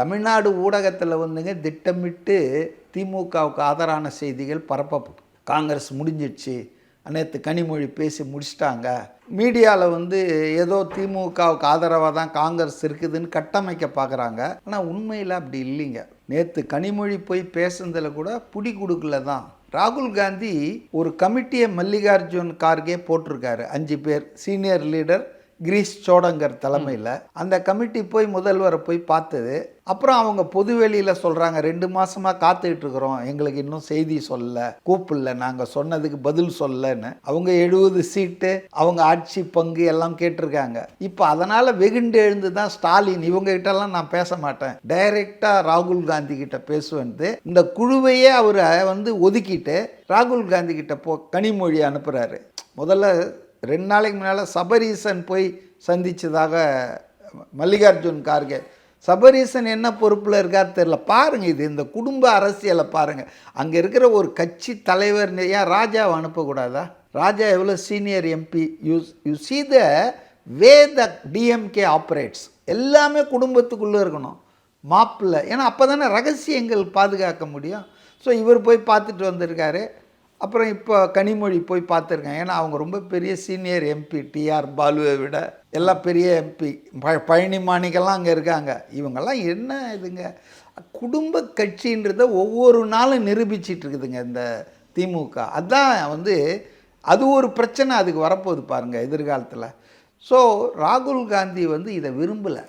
தமிழ்நாடு ஊடகத்தில் வந்துங்க திட்டமிட்டு திமுகவுக்கு ஆதரான செய்திகள் பரப்ப காங்கிரஸ் முடிஞ்சிடுச்சு. நேற்று கனிமொழி பேசி முடிச்சிட்டாங்க. மீடியாவில் வந்து ஏதோ திமுகவுக்கு ஆதரவாக தான் காங்கிரஸ் இருக்குதுன்னு கட்டமைக்க பார்க்குறாங்க ஆனால் உண்மையில் அப்படி இல்லைங்க. நேற்று கனிமொழி போய் பேசுனதில் கூட புடி கொடுக்கல தான். ராகுல் காந்தி ஒரு கமிட்டியை மல்லிகார்ஜுன் கார்கே போட்டிருக்காரு. அஞ்சு பேர். சீனியர் லீடர் கிரீஷ் சோடங்கர் தலைமையில் அந்த கமிட்டி போய் முதல்வரை போய் பார்த்தது. அப்புறம் அவங்க பொதுவெளியில் சொல்கிறாங்க ரெண்டு மாதமாக காத்துக்கிட்டு இருக்கிறோம். எங்களுக்கு இன்னும் செய்தி சொல்லல கூப்பிடல. நாங்கள் சொன்னதுக்கு பதில் சொல்லன்னு. அவங்க எழுபது சீட்டு அவங்க ஆட்சி பங்கு எல்லாம் கேட்டிருக்காங்க. இப்போ அதனால் வெகுண்டு எழுந்து தான் ஸ்டாலின். இவங்க கிட்டலாம் நான் பேச மாட்டேன். டைரெக்டாக ராகுல் காந்தி கிட்ட பேசுவது இந்த குழுவையே அவர் வந்து ஒதுக்கிட்டு ராகுல் காந்தி கிட்ட போ கனிமொழி அனுப்புகிறாரு முதல்ல ரெண்டு நாளைக்கு முன்னால் சபரீசன் போய் சந்தித்ததாக மல்லிகார்ஜுன் கார்கே. சபரீசன் என்ன பொறுப்பில் இருக்கார் தெரில பாருங்கள் இது இந்த குடும்ப அரசியலை பாருங்கள் அங்கே இருக்கிற ஒரு கட்சி தலைவர் ஏன் ராஜாவை அனுப்பக்கூடாதா? ராஜா எவ்வளோ senior MP? You you see the way the DMK operates எல்லாமே குடும்பத்துக்குள்ளே இருக்கணும். மாப்பிள்ளை. ஏன்னா அப்போ தானே ரகசியங்கள் பாதுகாக்க முடியும். ஸோ இவர் போய் பார்த்துட்டு வந்திருக்காரு. அப்புறம் இப்போ கனிமொழி போய் பார்த்துருக்கேன். ஏன்னா அவங்க ரொம்ப பெரிய சீனியர் எம்பி டிஆர் பாலுவை விட எல்லாம் பெரிய எம்பி. ப பழனி மாணிக்கெல்லாம் அங்கே இருக்காங்க. இவங்கெல்லாம் என்ன இதுங்க? குடும்ப கட்சின்றத ஒவ்வொரு நாளும் நிரூபிச்சிட்டு இருக்குதுங்க இந்த திமுக அதான் வந்து அது ஒரு பிரச்சனை அதுக்கு வரப்போகுது பாருங்கள் எதிர்காலத்தில். ஸோ ராகுல் காந்தி வந்து இதை விரும்பலை.